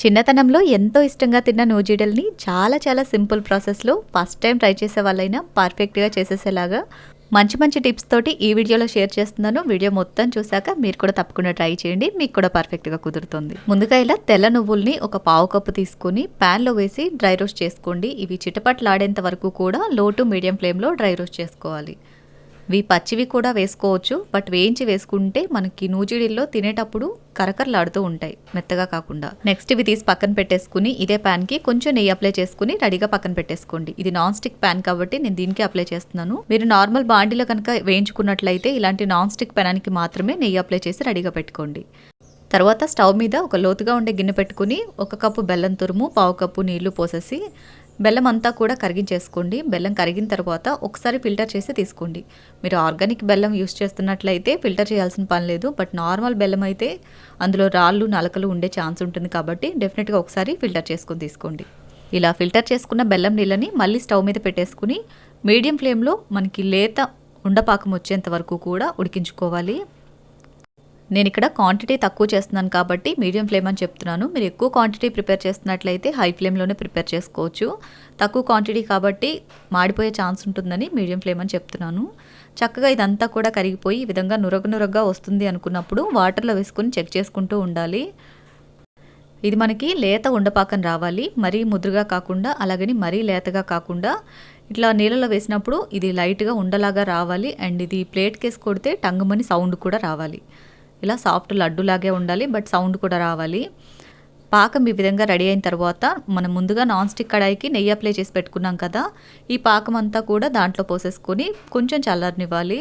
చిన్నతనంలో ఎంతో ఇష్టంగా తిన్న నూజిడల్ని చాలా చాలా సింపుల్ ప్రాసెస్లో ఫస్ట్ టైం ట్రై చేసే వాళ్ళైనా పర్ఫెక్ట్గా చేసేసేలాగా మంచి మంచి టిప్స్ తోటి ఈ వీడియోలో షేర్ చేస్తున్నాను. వీడియో మొత్తం చూసాక మీరు కూడా తప్పకుండా ట్రై చేయండి. మీకు కూడా పర్ఫెక్ట్గా కుదురుతుంది. ముందుగా ఇలా తెల్ల నువ్వుల్ని ఒక పావు కప్పు తీసుకొని ప్యాన్లో వేసి డ్రై రోస్ట్ చేసుకోండి. ఇవి చిటపట్లాడేంత వరకు కూడా లో టు మీడియం ఫ్లేమ్లో డ్రై రోస్ట్ చేసుకోవాలి. ఇవి పచ్చివి కూడా వేసుకోవచ్చు బట్ వేయించి వేసుకుంటే మనకి నూజిడిల్లో తినేటప్పుడు కరకరలాడుతూ ఉంటాయి మెత్తగా కాకుండా. నెక్స్ట్ ఇవి తీసి పక్కన పెట్టేసుకుని ఇదే ప్యాన్కి కొంచెం నెయ్యి అప్లై చేసుకుని రెడీగా పక్కన పెట్టేసుకోండి. ఇది నాన్ స్టిక్ ప్యాన్ కాబట్టి నేను దీనికి అప్లై చేస్తున్నాను. మీరు నార్మల్ బాండీలో కనుక వేయించుకున్నట్లయితే ఇలాంటి నాన్ స్టిక్ ప్యాన్కి మాత్రమే నెయ్యి అప్లై చేసి రెడీగా పెట్టుకోండి. తర్వాత స్టవ్ మీద ఒక లోతుగా ఉండే గిన్నె పెట్టుకుని ఒక కప్పు బెల్లం తురుము పావు కప్పు నీళ్ళు పోసేసి బెల్లం అంతా కూడా కరిగించేసుకోండి. బెల్లం కరిగిన తర్వాత ఒకసారి ఫిల్టర్ చేసి తీసుకోండి. మీరు ఆర్గానిక్ బెల్లం యూస్ చేస్తున్నట్లయితే ఫిల్టర్ చేయాల్సిన పని లేదు. బట్ నార్మల్ బెల్లం అయితే అందులో రాళ్ళు నలకలు ఉండే ఛాన్స్ ఉంటుంది కాబట్టి డెఫినెట్గా ఒకసారి ఫిల్టర్ చేసుకొని తీసుకోండి. ఇలా ఫిల్టర్ చేసుకున్న బెల్లం నీళ్ళని మళ్ళీ స్టవ్ మీద పెట్టేసుకుని మీడియం ఫ్లేమ్లో మనకి లేత ఉండపాకం వచ్చేంత వరకు కూడా ఉడికించుకోవాలి. నేను ఇక్కడ క్వాంటిటీ తక్కువ చేస్తున్నాను కాబట్టి మీడియం ఫ్లేమ్ అని చెప్తున్నాను. మీరు ఎక్కువ క్వాంటిటీ ప్రిపేర్ చేస్తున్నట్లయితే హై ఫ్లేమ్లోనే ప్రిపేర్ చేసుకోవచ్చు. తక్కువ క్వాంటిటీ కాబట్టి మాడిపోయే ఛాన్స్ ఉంటుందని మీడియం ఫ్లేమ్ అని చెప్తున్నాను. చక్కగా ఇదంతా కూడా కరిగిపోయి ఈ విధంగా నురగ నురగ్గా వస్తుంది అనుకున్నప్పుడు వాటర్లో వేసుకొని చెక్ చేసుకుంటూ ఉండాలి. ఇది మనకి లేత ఉండపాకం రావాలి. మరీ ముదురుగా కాకుండా అలాగని మరీ లేతగా కాకుండా ఇట్లా నీళ్ళలో వేసినప్పుడు ఇది లైట్గా ఉండలాగా రావాలి. అండ్ ఇది ప్లేట్ వేసి కొడితే టంగుమని సౌండ్ కూడా రావాలి. ఇలా సాఫ్ట్ లడ్డులాగే ఉండాలి బట్ సౌండ్ కూడా రావాలి. పాకం ఈ విధంగా రెడీ అయిన తర్వాత మనం ముందుగా నాన్ స్టిక్ కడాయికి నెయ్యి అప్లై చేసి పెట్టుకున్నాం కదా ఈ పాకం అంతా కూడా దాంట్లో పోసేసుకొని కొంచెం చల్లారనివ్వాలి.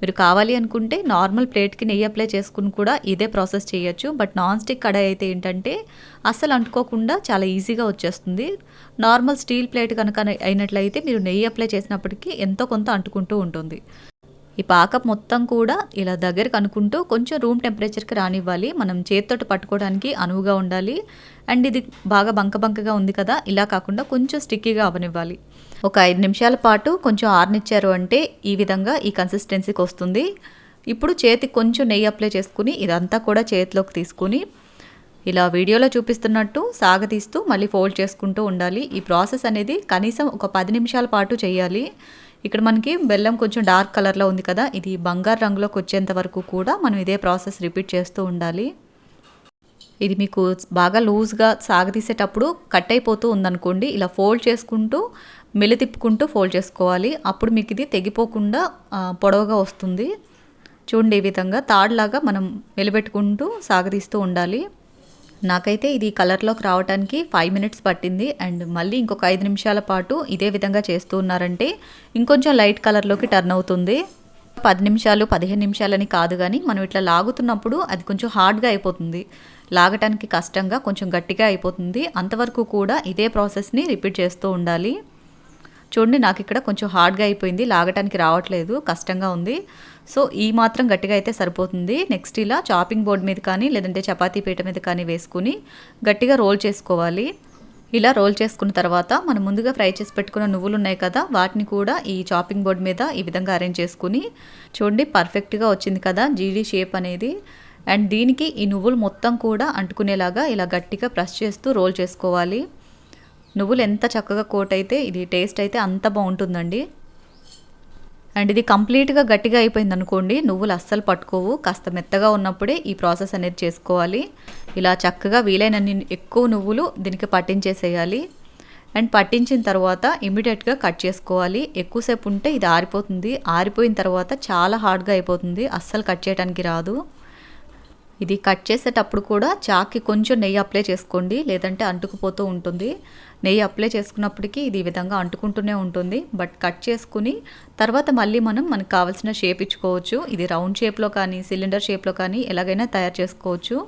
మీరు కావాలి అనుకుంటే నార్మల్ ప్లేట్కి నెయ్యి అప్లై చేసుకుని కూడా ఇదే ప్రాసెస్ చేయొచ్చు బట్ నాన్ స్టిక్ కడాయి అయితే ఏంటంటే అస్సలు అంటుకోకుండా చాలా ఈజీగా వచ్చేస్తుంది. నార్మల్ స్టీల్ ప్లేట్ కనుక అయినట్లయితే మీరు నెయ్యి అప్లై చేసినప్పటికీ ఎంతో కొంత అంటుకుంటూ ఉంటుంది. ఈ పాకం మొత్తం కూడా ఇలా దగ్గరకు అనుకుంటూ కొంచెం రూమ్ టెంపరేచర్కి రానివ్వాలి. మనం చేతితోటి పట్టుకోవడానికి అనువుగా ఉండాలి. అండ్ ఇది బాగా బంక బంకగా ఉంది కదా ఇలా కాకుండా కొంచెం స్టిక్కీగా అవనివ్వాలి. ఒక ఐదు నిమిషాల పాటు కొంచెం ఆర్నిచ్చారు అంటే ఈ విధంగా ఈ కన్సిస్టెన్సీకి వస్తుంది. ఇప్పుడు చేతికి కొంచెం నెయ్యి అప్లై చేసుకుని ఇదంతా కూడా చేతిలోకి తీసుకుని ఇలా వీడియోలో చూపిస్తున్నట్టు సాగతీస్తూ మళ్ళీ ఫోల్డ్ చేసుకుంటూ ఉండాలి. ఈ ప్రాసెస్ అనేది కనీసం ఒక పది నిమిషాల పాటు చేయాలి. ఇక్కడ మనకి బెల్లం కొంచెం డార్క్ కలర్లో ఉంది కదా. ఇది బంగారు రంగులోకి వచ్చేంత వరకు కూడా మనం ఇదే ప్రాసెస్ రిపీట్ చేస్తూ ఉండాలి. ఇది మీకు బాగా లూజ్గా సాగదీసేటప్పుడు కట్ అయిపోతూ ఉందనుకోండి. ఇలా ఫోల్డ్ చేసుకుంటూ మెలి తిప్పుకుంటూ ఫోల్డ్ చేసుకోవాలి. అప్పుడు మీకు ఇది తెగిపోకుండా పొడవుగా వస్తుంది. చూడండి ఈ విధంగా తాడులాగా మనం మెలిపెట్టుకుంటూ సాగదీస్తూ ఉండాలి. నాకైతే ఇది కలర్లోకి రావడానికి ఫైవ్ మినిట్స్ పట్టింది అండ్ మళ్ళీ ఇంకొక ఐదు నిమిషాల పాటు ఇదే విధంగా చేస్తూ ఉన్నారంటే ఇంకొంచెం లైట్ కలర్లోకి టర్న్ అవుతుంది. పది నిమిషాలు పదిహేను నిమిషాలని కాదు కానీ మనం ఇట్లా లాగుతున్నప్పుడు అది కొంచెం హార్డ్గా అయిపోతుంది. లాగటానికి కష్టంగా కొంచెం గట్టిగా అయిపోతుంది. అంతవరకు కూడా ఇదే ప్రాసెస్ని రిపీట్ చేస్తూ ఉండాలి. చూడండి నాకు ఇక్కడ కొంచెం హార్డ్గా అయిపోయింది. లాగటానికి రావట్లేదు. కష్టంగా ఉంది. సో ఈ మాత్రం గట్టిగా అయితే సరిపోతుంది. నెక్స్ట్ ఇలా చాపింగ్ బోర్డ్ మీద కానీ లేదంటే చపాతీ పీట మీద కానీ వేసుకుని గట్టిగా రోల్ చేసుకోవాలి. ఇలా రోల్ చేసుకున్న తర్వాత మనం ముందుగా ఫ్రై చేసి పెట్టుకున్న నువ్వులు ఉన్నాయి కదా వాటిని కూడా ఈ చాపింగ్ బోర్డ్ మీద ఈ విధంగా అరేంజ్ చేసుకుని చూడండి పర్ఫెక్ట్గా వచ్చింది కదా జీడీ షేప్ అనేది. అండ్ దీనికి ఈ నువ్వులు మొత్తం కూడా అంటుకునేలాగా ఇలా గట్టిగా ప్రెస్ చేస్తూ రోల్ చేసుకోవాలి. నువ్వులు ఎంత చక్కగా కోట్ అయితే ఇది టేస్ట్ అయితే అంత బాగుంటుందండి. అండ్ ఇది కంప్లీట్గా గట్టిగా అయిపోయింది అనుకోండి నువ్వులు అస్సలు పట్టుకోవు. కాస్త మెత్తగా ఉన్నప్పుడే ఈ ప్రాసెస్ అనేది చేసుకోవాలి. ఇలా చక్కగా వీలైనన్ని ఎక్కువ నువ్వులు దీనికి పట్టించేసేయాలి. అండ్ పట్టించిన తర్వాత ఇమీడియట్గా కట్ చేసుకోవాలి. ఎక్కువసేపు ఉంటే ఇది ఆరిపోతుంది. ఆరిపోయిన తర్వాత చాలా హార్డ్గా అయిపోతుంది. అస్సలు కట్ చేయడానికి రాదు. ఇది కట్ చేసేటప్పుడు కూడా చాక్కి కొంచెం నెయ్యి అప్లై చేసుకోండి లేదంటే అంటుకుపోతూ ఉంటుంది. నెయ్యి అప్లై చేసుకున్నప్పటికీ ఇది ఈ విధంగా అంటుకుంటూనే ఉంటుంది. బట్ కట్ చేసుకుని తర్వాత మళ్ళీ మనం మనకు కావాల్సిన షేప్ ఇచ్చుకోవచ్చు. ఇది రౌండ్ షేప్లో కానీ సిలిండర్ షేప్లో కానీ ఎలాగైనా తయారు చేసుకోవచ్చు.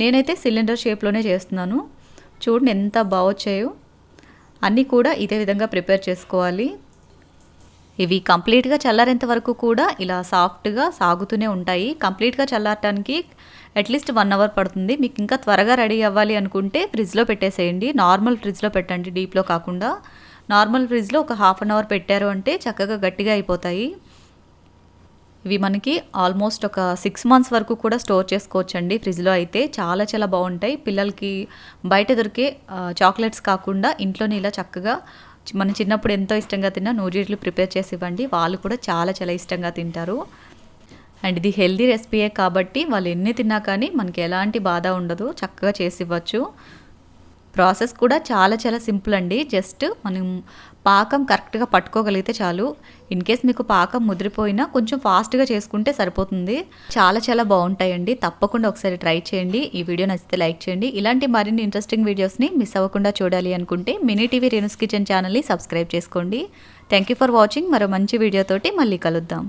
నేనైతే సిలిండర్ షేప్లోనే చేస్తున్నాను. చూడండి ఎంత బాగొచ్చాయో. అన్నీ కూడా ఇదే విధంగా ప్రిపేర్ చేసుకోవాలి. ఇవి కంప్లీట్గా చల్లారేంత వరకు కూడా ఇలా సాఫ్ట్గా సాగుతూనే ఉంటాయి. కంప్లీట్గా చల్లారటానికి అట్లీస్ట్ వన్ అవర్ పడుతుంది. మీకు ఇంకా త్వరగా రెడీ అవ్వాలి అనుకుంటే ఫ్రిడ్జ్లో పెట్టేసేయండి. నార్మల్ ఫ్రిడ్జ్లో పెట్టండి డీప్లో కాకుండా. నార్మల్ ఫ్రిడ్జ్లో ఒక హాఫ్ అన్ అవర్ పెట్టారు అంటే చక్కగా గట్టిగా అయిపోతాయి. ఇవి మనకి ఆల్మోస్ట్ ఒక సిక్స్ మంత్స్ వరకు కూడా స్టోర్ చేసుకోవచ్చండి ఫ్రిడ్జ్లో అయితే. చాలా చాలా బాగుంటాయి. పిల్లలకి బయట దొరికే చాక్లెట్స్ కాకుండా ఇంట్లోనే ఇలా చక్కగా మనం చిన్నప్పుడు ఎంతో ఇష్టంగా తిన్న నూజిట్లు ప్రిపేర్ చేసి ఇవ్వండి. వాళ్ళు కూడా చాలా చాలా ఇష్టంగా తింటారు. అండ్ ఇది హెల్దీ రెసిపీయే కాబట్టి వాళ్ళు ఎన్ని తిన్నా కానీ మనకి ఎలాంటి బాధ ఉండదు. చక్కగా చేసి ఇవ్వచ్చు. ప్రాసెస్ కూడా చాలా చాలా సింపుల్ అండి. జస్ట్ మనం పాకం కరెక్ట్గా పట్టుకోగలిగితే చాలు. ఇన్ కేస్ మీకు పాకం ముదిరిపోయినా కొంచెం ఫాస్ట్గా చేసుకుంటే సరిపోతుంది. చాలా చాలా బాగుంటాయండి. తప్పకుండా ఒకసారి ట్రై చేయండి. ఈ వీడియో నచ్చితే లైక్ చేయండి. ఇలాంటి మరిన్ని ఇంట్రెస్టింగ్ వీడియోస్ని మిస్ అవ్వకుండా చూడాలి అనుకుంటే మినీ టీవీ రేణుస్ కిచెన్ ఛానల్ని సబ్స్క్రైబ్ చేసుకోండి. Thank you for watching. మరో మంచి వీడియోతోటి మళ్ళీ కలుద్దాం.